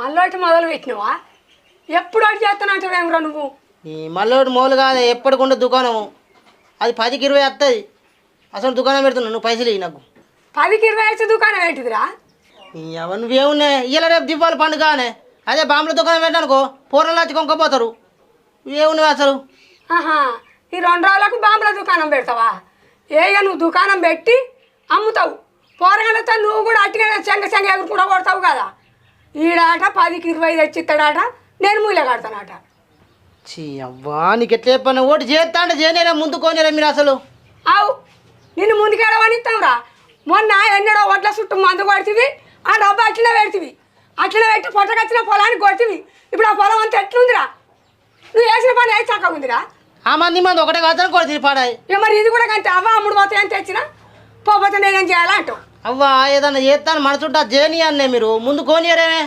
మళ్ళీ మొదలు పెట్టినవా? ఎప్పుడు అడిగి చేస్తానంటావేమరా నువ్వు. ఈ మళ్ళీ మూలు కాదు ఎప్పటికుండా దుకాణము అది పదికి ఇరవై వస్తుంది అసలు దుకాణం పెడుతున్నావు నువ్వు పైసలు ఇవి నాకు. పదికి ఇరవై వచ్చే దుకాణం ఏంటిదిరా? ఎవరు నువ్వేమున్నాయి ఇలా రేపు దీపావళి పండుగనే అదే బాంబుల దుకాణం పెట్టానుకో పూర్వలు వచ్చి కొనుక్కపోతారు. ఏమున్నావు అసలు. ఆహా ఈ రెండు రోజులకు బాంబుల దుకాణం పెడతావా? ఏగ నువ్వు దుకాణం పెట్టి అమ్ముతావు. పోరగాళ్ళతో నువ్వు కూడా అట్టిగా చెంగ చెంగ ఎగురుకుండా కొడతావు కదా. ఈడాట పదికి ఇరవై తెచ్చిస్తాడాట నేను మూల కడతానట. చీ అవ్వా నీకు ఎట్లా చెప్పాను? ఓటు చేస్తా అంటే చేయలేరా ముందు కోనేరా మీరు అసలు? అవు నిన్ను ముందుకెళ్ళవనిస్తావురా మొన్న ఎన్నడో వడ్ల చుట్టూ మందు కొడుతుంది ఆ డబ్బా అట్లనే పెడుతుంది అట్లనే పెట్టి పొట్టకొచ్చిన పొలానికి కొడుతుంది ఇప్పుడు ఆ పొలం అంతా ఎట్లుందిరా? నువ్వు వేసిన పని ఏ చక్కగా ఉందిరా? ఆ మంది మంది ఒకటే కాదు కొడుతుంది పాడాయి. మరి ఇది కూడా కంటే అవ్వ అమ్ముడు పోతాయి అని తెచ్చినా? పోతే నేనేం చేయాలా అంటావు? అవ్వా ఏదన్నా చేస్తాను మన చుట్టూ జేని అన్నే మీరు. ముందు కోనియరేమే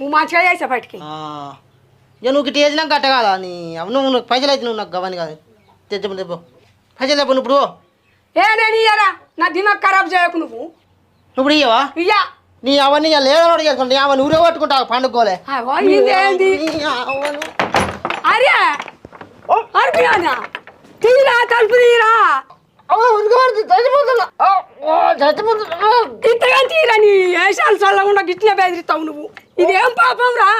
నువ్వు మంచిగా చేసా బయటికి నువ్వు ఇటు వేసినాక కట్ట కాదా నీ? అవు నువ్వు నువ్వు పైసలు అయితే నువ్వు నాకు గవని కాదు. తెచ్చు తెప్పు. పైసలు తెప్పు ఇప్పుడు ఏ నేను ఇయ్యరా నా దిమాగ్ ఖరాబ్ చేయకు నువ్వు. ఇప్పుడు ఇయ్యవా? ఇయ్యా. నీ అవన్నీ ఇక లేదని చేసుకుంటా అవన్నీ ఊరే పట్టుకుంటావు పండుకోలే. అరే! అర్పియానా? తీరా తలుపు తీరా? ఇంతగా తీరా నీ వేషాలు చల్లకుండా గిట్లే బెదిరిస్తావు నువ్వు. ఇదేం పాపం రా?